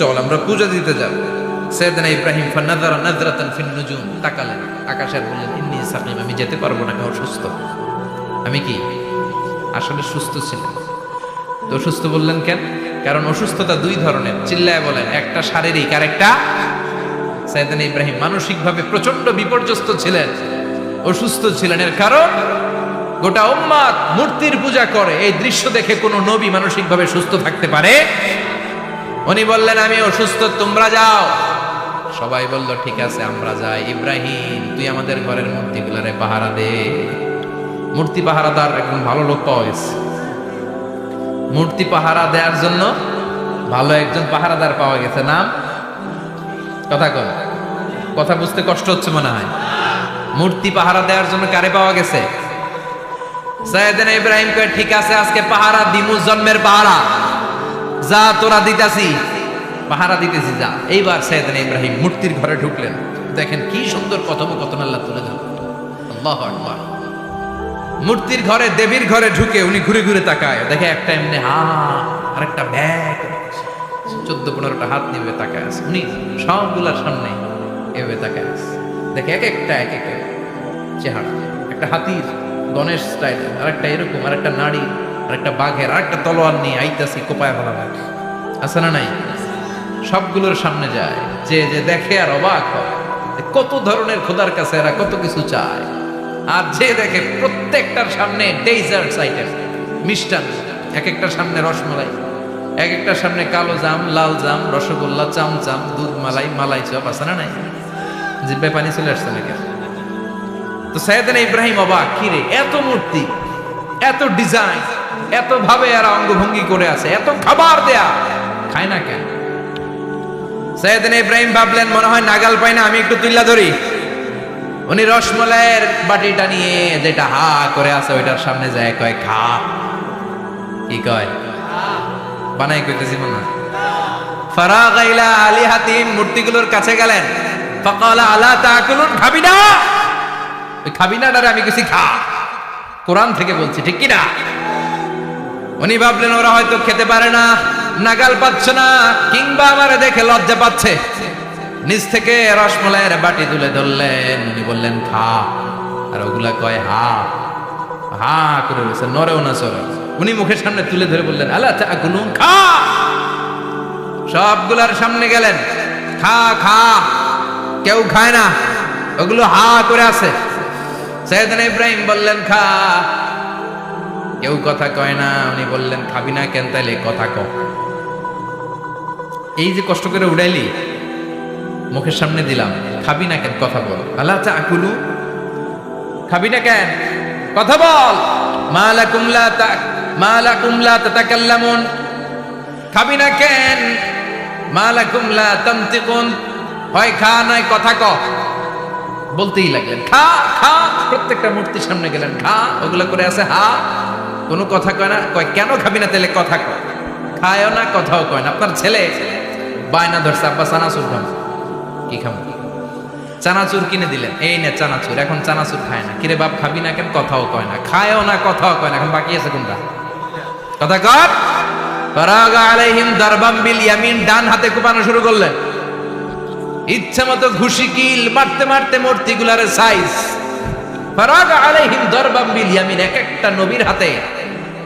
চল, আমরা পূজা দিতে যাব। সৈয়দনা ইব্রাহিম ফান্নাদারা নাজরাতান ফিন নুজুম তাকালেন। আকাশের বললেন, ইন্নি সাকিম, আমি যেতে পারব না আমি অসুস্থ আমি কি? আসলে সুস্থ ছিলাম। তো অসুস্থ বললেন কেন? কারণ অসুস্থতা দুই ধরনের। চিল্লায় বলেন, একটা শারীরিক, আর একটা সাইদান ইব্রাহিম মানসিকভাবে প্রচণ্ড বিপর্যস্ত ছিলেন। অসুস্থ ছিলেন এর কারণ, গোটা উম্মাদ মূর্তির পূজা করে। এই দৃশ্য দেখে কোনো নবী মানসিকভাবে সুস্থ থাকতে পারে উনি বললেন, আমি অসুস্থ, তোমরা যাও। সবাই বলল, ঠিক আছে, আমরা যাই। ইব্রাহিম, তুই আমাদের ঘরের মূর্তিগুলারে পাহারা দে। মূর্তি পাহারা পাহারাদার একজন ভালো লোক পাওয়া গেছে। মূর্তি পাহারা দেওয়ার জন্য ভালো একজন পাহারাদার পাওয়া গেছে। নাম? কথা কন। কথা বুঝতে কষ্ট হচ্ছে মনে হয়। মূর্তি পাহারা দেওয়ার জন্য কারে পাওয়া গেছে? সাইয়েদিন ইব্রাহিম কয়ে, ঠিক আছে, আজকে পাহারা দিমু জন্মের পাহারা। যা তোরা দিতাছি, পাহারা দিতেছি যা। এইবার সাইয়েদিন ইব্রাহিম মূর্তির ঘরে ঢুকলেন। দেখেন কি সুন্দর কথোপকথন আল্লাহ তুলে ধরেন। আল্লাহু মূর্তির ঘরে, দেবীর ঘরে ঢুকে উনি ঘুরে ঘুরে তাকায়। দেখে একটা এমনি হা আর একটা ব্যাগ। চোদ্দ পনেরোটা হাত নিবে তাকায় আছে। উনি সবগুলার সামনে এভাবে তাকায় আছে। দেখে এক একটা, এক এক এক চেহারা। একটা হাতির, গণেশ স্টাইল আর একটা এরকম আর একটা নারী একটা বাঘের আর একটা তলোয়ার নিয়ে আইতাছি, কোপায় ফেলা আছে না নাই? সবগুলোর সামনে যায়। যে যে দেখে আর অবাক কত ধরনের খোদার কাছে এরা কত কিছু চায়। আর যে দেখে প্রত্যেকটার সামনে ডেজার্টস আইটেম মিষ্টান এক একটার সামনে রসমালাই। এক একটার সামনে কালো জাম, লাল জাম, রসগোল্লা, চামচাম, দুধ মালাই মালাই চপ, আছে না নাই? যে পানি চলে আসছে নাকি? তো সাইয়েদিন ইব্রাহিম অবাক কিরে এত মূর্তি, এত ডিজাইন এত ভাবে এরা অঙ্গভঙ্গি করে আছে, এত খাবার দেয়া। খায় না কেন? সৈয়দিন ইব্রাহিম ভাবলেন, মনে হয় নাগাল পাই না, আমি একটু তুল্লা ধরি। উনি রসমলাইয়ের বাটিটা নিয়ে যেটা হা করে আছে, ওইটার সামনে যায়, কয়, খা। কি কয়? বানাই কইতেছি মনে হয়। ফারাগ ইলা আলিহাতিম, মূর্তিগুলোর কাছে গেলেন। ফাকালা, আলা তাকুলুন, খাবি না? ওই খাবি না আমি কিছু খা। কোরআন থেকে বলছি, ঠিক কি না? উনি ভাবলেন, ওরা হয়তো খেতে পারে না, নাগাল পাচ্ছে না, কিংবা আমার দেখে লজ্জা পাচ্ছে। নিচ থেকে রসমলাইয়ের বাটি তুলে ধরলেন। উনি বললেন, খা। আর ওগুলা কয়, হা। হা করে রয়েছে নরেও না চরে উনি মুখের সামনে তুলে ধরে বললেন আল্লাহ গুলুম খা। সবগুলার সামনে গেলেন, খা খা। কেউ খায় না, ওগুলো হা করে আছে। সৈয়দনা ইব্রাহিম বললেন, খা। কেউ কথা কয় না, উনি বললেন, খাবি না কেন তাইলে? কথা ক। এই যে কষ্ট করে উড়াইলি, মুখের সামনে দিলাম, খাবি না কেন? কথা বল। আল্লাহ চা আকুলু খাবি না কেন? কথা বল। মালা কুমলা মালা কুমলা তাতাকাল্লামুন। খাবি না কেন? মালা কুমলা তামতিকুন হয়, খা, নয়, কথা ক। বলতেই লাগলেন, খা খা। প্রত্যেকটা মূর্তির সামনে গেলেন, খা। ওগুলো করে আছে, হা। কোনো কথা কয় না? কয়, কেন খাবি না তেলে কথা কয়? খায়ও না, কথাও কয় না। আপনার ছেলে বায়না ধরছে, আব্বা, চানাচুর খাম কি খাম চানাচুর কিনে দিলেন। এই নে চানাচুর, এখন চানাচুর খায় না। কিরে বাপ, খাবি না কেন? কথাও কয় না। খায়ও না, কথাও কয় না। এখন বাকি আছে কোনটা? কথা কর ফরাগ আলাইহিম দারবাম বিল ইয়ামিন, ডান হাতে কোপানো শুরু করলেন। ইচ্ছা মতো ঘুষি, কিল, মারতে মারতে মূর্তিগুলার সাইজ ফরাগ আলাইহিম দারবাম বিল ইয়ামিন, এক একটা নবীর হাতে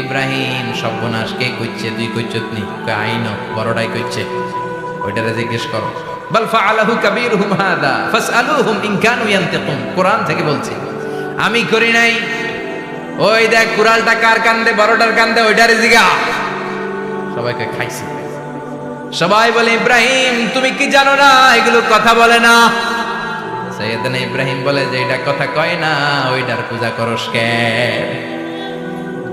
ইব্রাহিম সর্বনাশ, কে কইছে দুই কইছত নি কয় আইন বড়টাই কইছে ওইটারে জিজ্ঞেস করো। বাল ফাআলাহু কাবীরুহুম হাদা, ফাসআলুহুম ইন কানু ইয়ান্তিকুন। কোরআন থেকে বলছি, আমি করি নাই। ওই দেখ কুরালটা কার কান্দে, বড়টার কান্দে, ওইটারে জিগা। সবাইকে খাইছে। সবাই বলে, ইব্রাহিম, তুমি কি জানো না? এগুলো কথা বলে না। সৈয়দনা ইব্রাহিম বলে যে, এটা কথা কয় না, ওইটার পূজা করস কেন?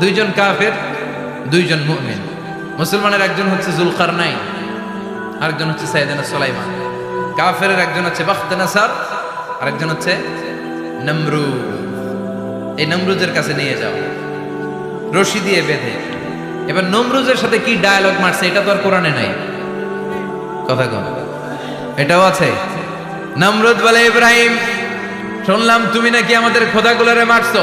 দুইজন কাফের, দুইজন মুমিন। মুসলমানের একজন হচ্ছে জুলকার নাই আরেকজন হচ্ছে সাইদানা সোলাইমান। কাফের একজন হচ্ছে বাখতানাসার, আরেকজন হচ্ছে নমরু এই নমরুজের কাছে নিয়ে যাও। রশি দিয়ে বেঁধে। এবার নমরুজের সাথে কি ডায়ালগ মারছে, এটা তো আর কোরআনে নাই। কথা কন এটাও আছে। নমরুদ বলে, ইব্রাহিম, শুনলাম তুমি নাকি আমাদের খোদাগুলোরে মারছো।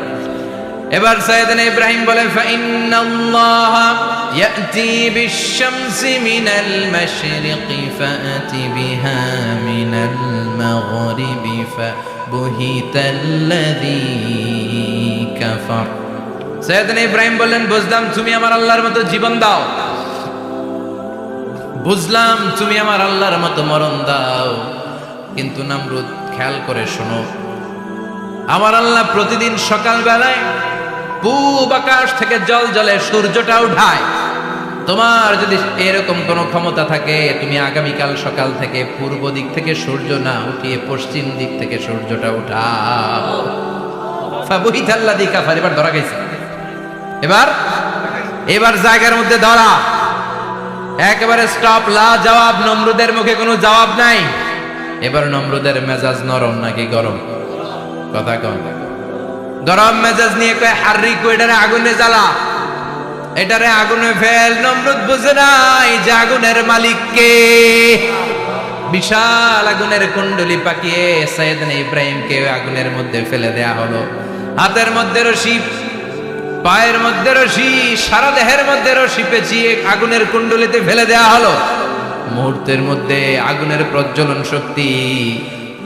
এবার সাইয়েদিন ইব্রাহিম বলে ফাইন্নাল্লাহ ইয়াতি বিশ-শামসি মিনাল মাশরিকি ফাতি বিহা মিনাল মাগরিবি ফাবুহিতাল্লাযী কাফার। সাইয়েদিন ইব্রাহিম বলেন বুঝলাম তুমি আমার আল্লাহর মতো জীবন দাও। বুঝলাম তুমি আমার আল্লাহর মতো মরণ দাও। কিন্তু নামরুদ, খেয়াল করে শোনো, আমার আল্লাহ প্রতিদিন সকালবেলায় পূব আকাশ থেকে জল জলে সূর্যটা উঠায়। তোমার যদি এরকম কোনো ক্ষমতা থাকে, তুমি আগামীকাল সকাল থেকে পূর্ব দিক থেকে সূর্য না উঠিয়ে পশ্চিম দিক থেকে সূর্যটা উঠাও। ফাবুহিতাল্লা দি কাফার, এবার ধরা গেছে। এবার এবার জায়গার মধ্যে ধরা। একেবারে স্টপ লা জবাব নমরুদের মুখে কোনো জবাব নাই। এবার নমরুদের মেজাজ নরম নাকি গরম? কথা কম। গরম মেজাজ নিয়ে কয়, হার্রি কইটারে আগুনে জ্বালা। এটারে আগুনে ফেল, নমরুদ বুঝে নাই যে আগুনের মালিক কে। বিশাল আগুনের কুণ্ডলি পাকিয়ে সৈয়দনা ইব্রাহিমকে আগুনের মধ্যে ফেলে দেয়া হলো। হাতের মধ্যে রশি, পায়ের মধ্যে রশি, সারা দেহের মধ্যে রশি পেঁচিয়ে আগুনের কুণ্ডলিতে ফেলে দেয়া হলো। মুহূর্তের মধ্যে আগুনের প্রজ্বলন শক্তি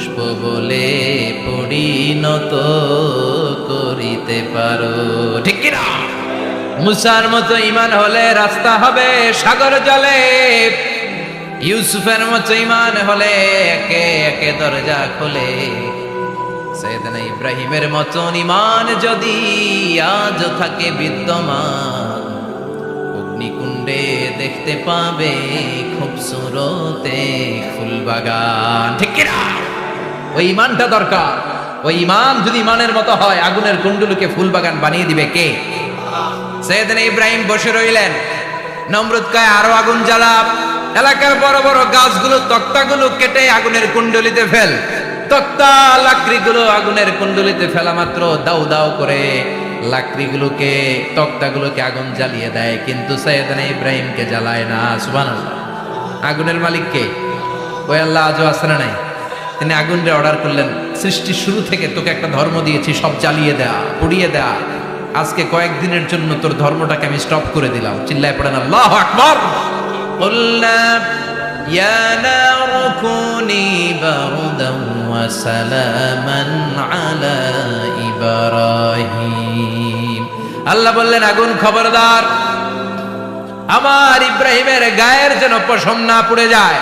পুষ্প বলে পরিণত করিতে পারো। ঠিক কিনা? মুসার মতো ইমান হলে রাস্তা হবে সাগর জলে। ইউসুফের মতো ইমান হলে একে একে দরজা খোলে। সৈয়দনা ইব্রাহিমের মতন ইমান যদি আজ থাকে বিদ্যমান, অগ্নিকুণ্ডে দেখতে পাবে খুব সুরতে ফুলবাগান। ঠিক কিনা? ওই ইমানটা দরকার। ওই ইমান যদি ইমানের মতো হয়, আগুনের কুণ্ডুলুকে ফুলবাগান বানিয়ে দিবে কে? সৈয়দনা ইব্রাহিম বসে রইলেন। নমরুদ কয়, আরও আগুন জ্বালা এলাকার বড় বড় গাছগুলো তক্তাগুলো কেটে আগুনের কুণ্ডলিতে ফেল। তক্তা লাকড়িগুলো আগুনের কুণ্ডলিতে ফেলা মাত্র দাউ দাউ করে। লাকড়িগুলোকে, তক্তাগুলোকে আগুন জ্বালিয়ে দেয়, কিন্তু সৈয়দানা ইব্রাহিমকে জ্বালায় না। সুবহানাল্লাহ। আগুনের মালিক কে? ওই আল্লাহ আজও না নাই? তিনি আগুনরে অর্ডার করলেন সৃষ্টির শুরু থেকে তোকে একটা ধর্ম দিয়েছি সব জ্বালিয়ে দেয়া পুড়িয়ে দেয়া আজকে কয়েকদিনের জন্য তোর ধর্মটাকে আমি স্টপ করে দিলাম চিল্লায় পড়েন আল্লাহ আকবর قلنا يا نار كوني بردا وسلاما على إبراهيم আল্লাহ বললেন আগুন খবরদার আমার ইব্রাহিমের গায়ের যেন পশম না পুড়ে যায়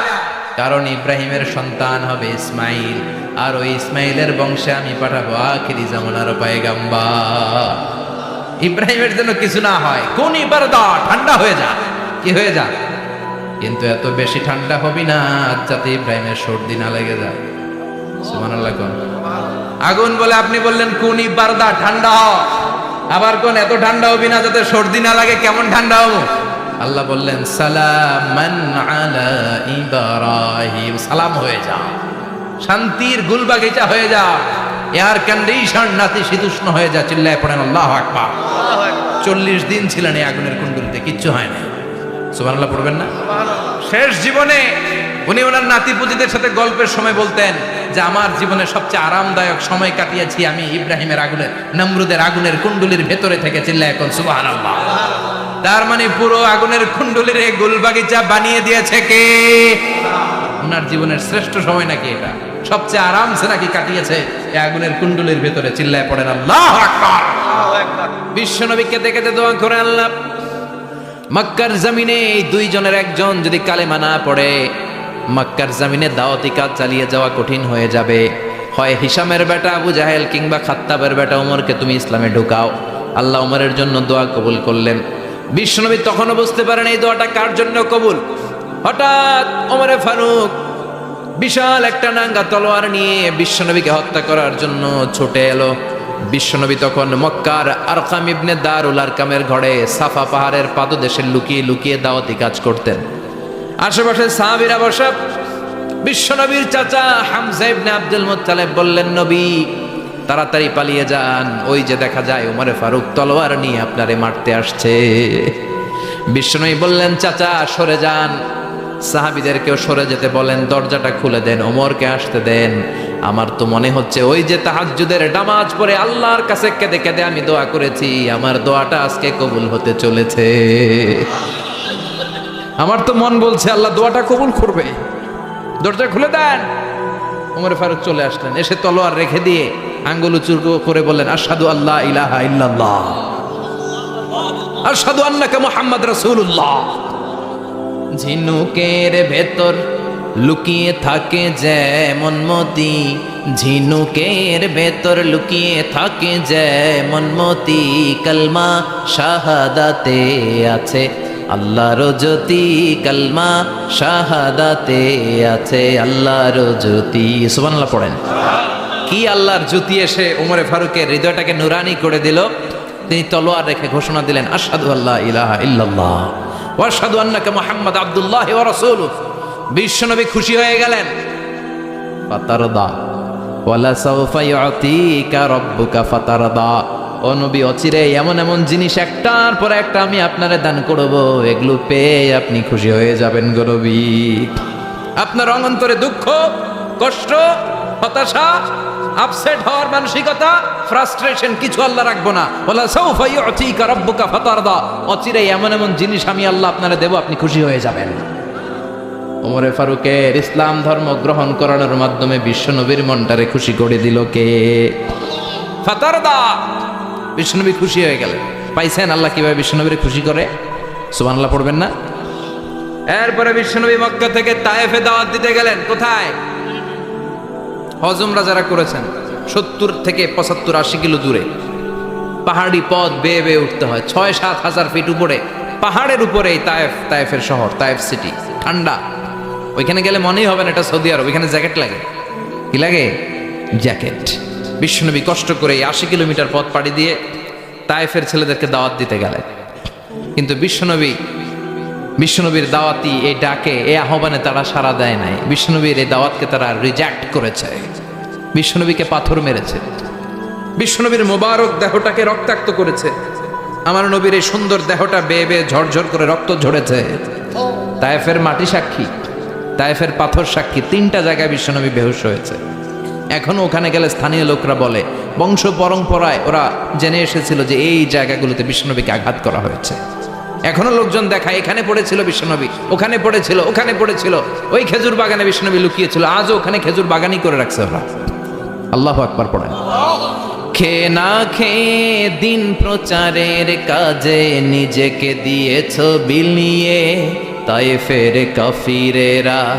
কারণ ইব্রাহিমের সন্তান হবে ইসমাইল। আর ওই ইসমাইলের বংশে আমি পাঠাবো আখিরি জামানার পায়গাম্বা ইব্রাহিমের যেন কিছু না হয় কোন ইবারদা ঠান্ডা হয়ে যা। কি হয়ে যা? কিন্তু এত বেশি ঠান্ডা হবি না যাতে ইব্রাহিমের সর্দি না লেগে যায়। আগুন বলে আপনি বললেন কোন ইবারদা ঠান্ডা হ। আবার কোন, এত ঠান্ডা হবি না যাতে সর্দি না লাগে, কেমন ঠান্ডা হব? আল্লাহ বললেন ইব্রাহিম। সালাম হয়ে যা, শান্তির গুলবাগিচা হয়ে যা, এয়ার কন্ডিশন নাতি শীতুষ্ণ হয়ে যা, চিল্লায় পড়েন, আল্লাহ আকবার। চল্লিশ দিন ছিলেন এই আগুনের কুণ্ডলিতে, কিচ্ছু হয় না সুবহানাল্লাহ পড়বেন না? শেষ জীবনে উনি ওনার নাতি পুতিদের সাথে গল্পের সময় বলতেন যে, আমার জীবনে সবচেয়ে আরামদায়ক সময় কাটিয়েছি আমি ইব্রাহিমের আগুনের, নমরুদের আগুনের কুণ্ডলির ভেতরে থেকে, চিল্লায় এখন, সুবহানাল্লাহ। তার মানে পুরো আগুনের কুণ্ডলির এই গুলবাগিচা বানিয়ে দিয়েছে কে? ওনার জীবনের শ্রেষ্ঠ সময় নাকি এটা? সবচেয়ে আরামসে নাকি কাটিয়েছে এই আগুনের কুণ্ডলির ভেতরে চিল্লায় পড়েন আল্লাহ আকবার। বিশ্ব নবীকে দেখেতে দোয়া করে আল্লাহ। মক্কার জমিনে এই দুইজনের একজন যদি কালেমা না পড়ে মক্কার জমিনে দাওয়াতি কাজ চালিয়ে যাওয়া কঠিন হয়ে যাবে। হয় হিসামের বেটা আবু জাহেল কিংবা খাত্তাবের বেটা ওমরকে তুমি ইসলামে ঢুকাও। আল্লাহ ওমরের জন্য দোয়া কবুল করলেন। বিশ্বনবী তখনও বুঝতে পারেন এই দোয়াটা কার জন্য কবুল। হঠাৎ ওমরে ফারুক বিশাল একটা নাঙ্গা তলোয়ার নিয়ে বিশ্বনবীকে হত্যা করার জন্য ছুটে এলো। বিশ্বনবী তখন মক্কার আরকাম ইবনে দারুল আরকামের ঘরে সাফা পাহাড়ের পাদদেশে লুকিয়ে লুকিয়ে দাওয়াতি কাজ করতেন। আশেপাশে সাহাবীরা বসা। বিশ্বনবীর চাচা হামজা ইবনে আব্দুল মুত্তালিব বললেন, নবী তাড়াতাড়ি পালিয়ে যান। ওই যে দেখা যায়, উমরে ফারুক তলোয়ার নিয়ে আপনারে মারতে আসছে। বিশ্বনবী বললেন, চাচা, সরে যান। সাহাবিদেরকেও সরে যেতে বলেন, দরজাটা খুলে দেন ওমরকে আসতে দেন। আমার তো মনে হচ্ছে, ওই যে তাহাজ্জুদের নামাজ পড়ে আল্লাহর কাছে কেঁদে কেঁদে আমি দোয়া করেছি, আমার দোয়াটা আজকে কবুল হতে চলেছে। আমার তো মন বলছে, আল্লাহ দোয়াটা কবুল করবে। দরজা খুলে দেন। ওমর ফারুক চলে আসলেন। এসে তলোয়ার রেখে দিয়ে আঙ্গুল উঁচু করে বললেন আসাদু আল্লাহ ইলাহা ইল্লাল্লাহ। আসাদু আন্নাকা মুহাম্মদ রাসূলুল্লাহ। ঝিনুকের ভেতর লুকিয়ে থাকে যেমন মতি। ঝিনুকের ভেতর লুকিয়ে থাকে যেমন মতি। কলমা শাহাদাতে আছে। আল্লাহর জ্যোতি, কলমা শাহাদাতে আছে। আল্লাহর জ্যোতি। সুবহানাল্লাহ পড়েন। কি আল্লাহর জ্যোতি এসে উমরে ফারুকের হৃদয়টাকে নুরানি করে দিল? তিনি তলোয়ার রেখে ঘোষণা দিলেন আসাদু আল্লাহ ইলাহা ইল্লাল্লাহ ওয়াশহাদু আন্নাকা মুহাম্মদ আব্দুল্লাহ ওয়া রাসূলুহু। বিশ্বনবী খুশি হয়ে গেলেন। ফাতারদা। ওয়ালা সাউফা ইউতিকা রাব্বুকা ফাতারদা। ও নবী, অচিরে এমন এমন জিনিস একটার পর একটা আমি আপনারে দান করব। এগুলো পেয়ে আপনি খুশি হয়ে যাবেন গো নবী। আপনার অন্তরে দুঃখ, কষ্ট, হতাশা আপসেট হওয়ার মানসিকতা ফ্রাস্ট্রেশন কিছু আল্লাহ রাখব না। বলা সৌফা ইউতিকা রাব্বুকা ফাতারদা। অচিরে এমন এমন জিনিস আমি আল্লাহ আপনারে দেব, আপনি খুশি হয়ে যাবেন। ওমরে ফারুকের ইসলাম ধর্ম গ্রহণ করানোর মাধ্যমে বিশ্বনবীর মনটারে খুশি করে দিল কে? ফাতারদা! বিশ্বনবী খুশি হয়ে গেলেন। পাইছেন আল্লাহ কীভাবে বিশ্বনবীর খুশি করে? সুবহানাল্লাহ, পড়বেন না? এরপরে বিশ্বনবী মক্কা থেকে তায়েফে দাওয়াত দিতে গেলেন। কোথায়? হজমরা যারা করেছেন, সত্তর থেকে পঁচাত্তর আশি কিলো দূরে। পাহাড়ি পথ বেয়ে বেয়ে উঠতে হয়। ছয় সাত হাজার ফিট উপরে, পাহাড়ের উপরে এই তায়েফ, তায়েফের শহর, তায়েফ সিটি। ঠান্ডা। ওইখানে গেলে মনেই হবে না এটা সৌদি আরব। ওইখানে জ্যাকেট লাগে। কি লাগে? জ্যাকেট। বিশ্বনবী কষ্ট করে আশি কিলোমিটার পথ পাড়ি দিয়ে তায়েফের ছেলেদেরকে দাওয়াত দিতে গেলেন। কিন্তু বিশ্বনবী, বিশ্বনবীর দাওয়াতি এই ডাকে এই আহ্বানে তারা সাড়া দেয় নাই। বিশ্বনবীর এই দাওয়াতকে তারা রিজেক্ট করেছে। বিশ্বনবীকে পাথর মেরেছে। বিশ্বনবীর মোবারক দেহটাকে রক্তাক্ত করেছে। আমার নবীর এই সুন্দর দেহটা বেয়ে বেয়ে ঝরঝর করে রক্ত ঝরেছে। তায়েফের মাটি সাক্ষী, তায়েফের পাথর সাক্ষী, তিনটা জায়গায় বিশ্বনবী বেহুশ হয়েছে। এখনও ওখানে গেলে স্থানীয় লোকরা বলে, বংশ পরম্পরায় ওরা জেনে এসেছিল যে এই জায়গাগুলোতে বিশ্বনবীকে আঘাত করা হয়েছে। এখনও লোকজন দেখায়, এখানে পড়েছিল বিশ্বনবী, ওখানে পড়েছিল ওখানে পড়েছিল, ওই খেজুর বাগানে বিশ্বনবী লুকিয়েছিল, আজও ওখানে খেজুর বাগানই করে রাখছে ওরা। আল্লাহ আকবার পড়েন। খে না খেয়ে দিন প্রচারের কাজে নিজেকে দিয়েছ বিলিয়ে তাই ফের কাফিরেরা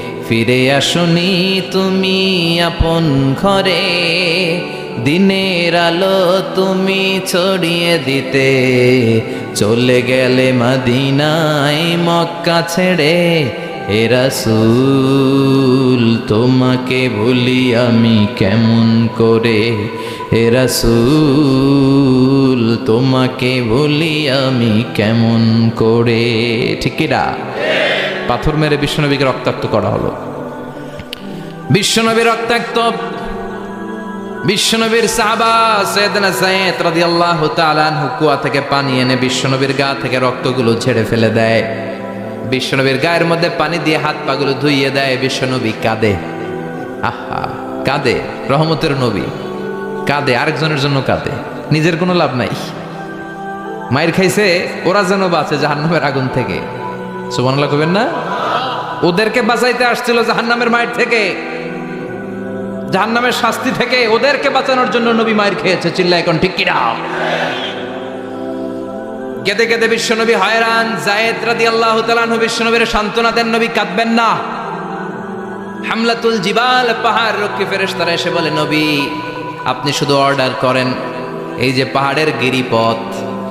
ফিরে আসনি তুমি আপন ঘরে। দিনের আলো তুমি ছড়িয়ে দিতে। চলে গেলে মাদিনায় মক্কা ছেড়ে। এরাসুল তোমাকে ভুলি আমি কেমন করে? এরাসুল তোমাকে ভুলি আমি কেমন করে? ঠিক কিনা পাথর মেরে বিশ্বনবীকে রক্তাক্ত করা হলো। বিশ্বনবী রক্তাক্ত। বিশ্বনবীর সাহাবা সৈয়দনা সাইয়েদ রাদিয়াল্লাহু তাআলা আনহু কুয়া থেকে পানি এনে বিশ্বনবীর গা থেকে রক্তগুলো ছেড়ে ফেলে দেয়। বিশ্বনবীর গায়ের মধ্যে পানি দিয়ে হাত পাগুলো ধুইয়ে দেয়। বিশ্বনবী কাঁদে। আহা, কাঁদে, রহমতের নবী। কাঁদে, আরেকজনের জন্য কাঁদে। নিজের কোনো লাভ নাই। মায়ের খাইছে, ওরা যেন বাঁচে জাহান্নামের আগুন থেকে। সুবহানাল্লাহ কবেন না? ওদেরকে বাঁচাইতে আসছিল জাহান্নামের মায়ের থেকে। জাহান্নামের শাস্তি থেকে ওদেরকে বাঁচানোর জন্য নবী মায়ের খেয়েছে চিল্লা এখন ঠিক কিনা? কেঁদে কেঁদে বিশ্বনবী হয়রান, জায়েদ রাদি আল্লাহ তালানহ বিশ্বনবীর সান্ত্বনা দেন, নবী, কাঁদবেন না। হামলাতুল জিবাল, পাহাড় রক্ষী ফেরেশতারা এসে বলে, নবী, আপনি শুধু অর্ডার করেন, এই যে পাহাড়ের গিরিপথ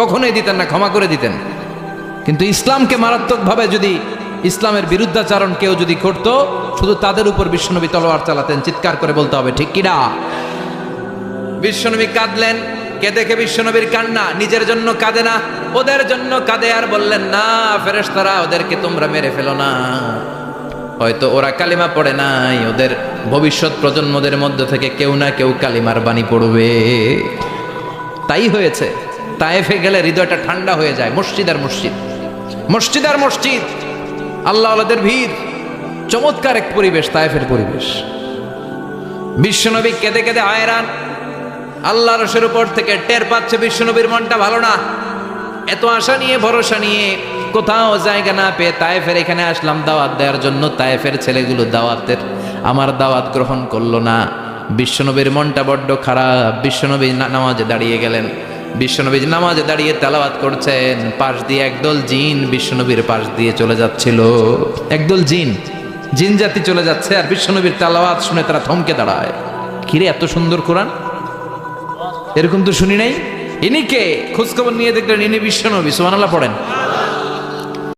কখনোই দিতেন না, ক্ষমা করে দিতেন। কিন্তু ইসলামকে মারাত্মকভাবে যদি ইসলামের বিরুদ্ধাচারণ কেউ যদি করত, শুধু তাদের উপর বিশ্বনবী তলোয়ার চালাতেন, চিৎকার করে বলতে হবে, ঠিক কিনা বিশ্বনবী কাঁদলেন, কে দেখে বিশ্বনবীর কান্না? নিজের জন্য কাঁদে না, ওদের জন্য কাঁদে, আর বললেন, না, ফেরেশতারা ওদেরকে তোমরা মেরে ফেলো না। হয়তো ওরা কালিমা পড়ে নাই, ওদের ভবিষ্যৎ প্রজন্মদের মধ্য থেকে কেউ না কেউ কালিমার বাণী পড়বে। তাই হয়েছে। তায়েফে গেলে হৃদয়টা ঠান্ডা হয়ে যায়। মসজিদ আর মসজিদ। মসজিদ আর মসজিদ। আল্লাহ আল্লাহদের ভিড়। চমৎকার এক পরিবেশ, তায়েফের পরিবেশ। বিশ্বনবী কেঁদে কেঁদে আয়রান। আল্লাহ রসের উপর থেকে টের পাচ্ছে বিশ্বনবীর মনটা ভালো না। এত আশা নিয়ে, ভরসা নিয়ে কোথাও জায়গা না পেয়ে তায়েফের এখানে আসলাম, দাওয়াত দেওয়ার জন্য তায়েফের ছেলেগুলো দাওয়াতের আমার দাওয়াত গ্রহণ করল না। বিশ্বনবীর মনটা বড্ড খারাপ। বিশ্বনবী নামাজে দাঁড়িয়ে গেলেন। বিশ্বনবী নামাজে দাঁড়িয়ে তেলাওয়াত করছেন, পাশ দিয়ে একদল জিন বিশ্বনবীর পাশ দিয়ে চলে যাচ্ছিল। একদল জিন জিন জাতি চলে যাচ্ছে আর বিশ্বনবীর তেলাওয়াত শুনে তারা থমকে দাঁড়ায়। কিরে এত সুন্দর কোরআন? এরকম তো শুনি নাই? ইনি কে? খোঁজখবর নিয়ে দেখলেন ইনি বিশ্বনবী, সুবহানাল্লাহ পড়েন।